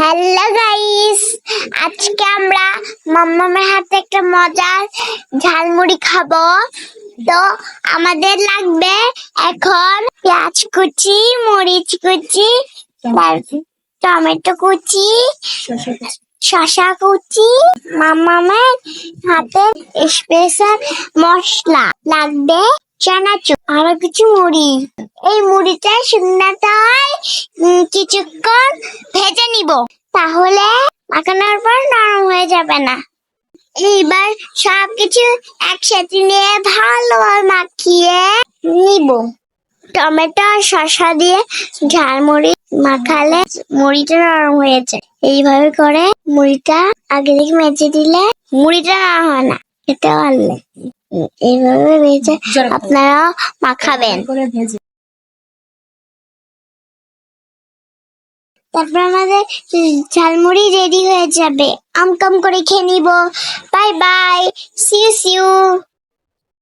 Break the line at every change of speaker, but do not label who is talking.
Hello guys আজকে আমরা মাম্মামের হাতে একটা মজার ঝালমুড়ি খাব। তো আমাদের লাগবে এখন পেঁয়াজ কুচি মরিচ কুচি টমেটো কুচি। শসা কুচি। মাম্মামের হাতে স্পেশাল মশলা লাগবে চানাচুর। আরও কিছু মুড়ি। এই মুড়িটা শুকনাটা হয় কিছুক্ষণ ভেজে নিব। তাহলে মাখানোর পর নরম হয়ে যাবে না। এইবার সবকিছু একসাথে নিয়ে ভালোভাবে মাখিয়ে নিব। টমেটো আর শসা দিয়ে ঝালমুড়ি মাখালে মুড়িটা নরম হয়ে যায়। এইভাবে করে মুড়িটা আগে থেকে মেজে দিলে মুড়িটা নরম হয় না খেতে ভালো লাগে। এইভাবে ভেজে আপনারাও মাখাবেন। তারপর আমাদের ঝালমুড়ি রেডি হয়ে যাবে। আমকাম করে খেয়ে নিব। Bye bye see you see you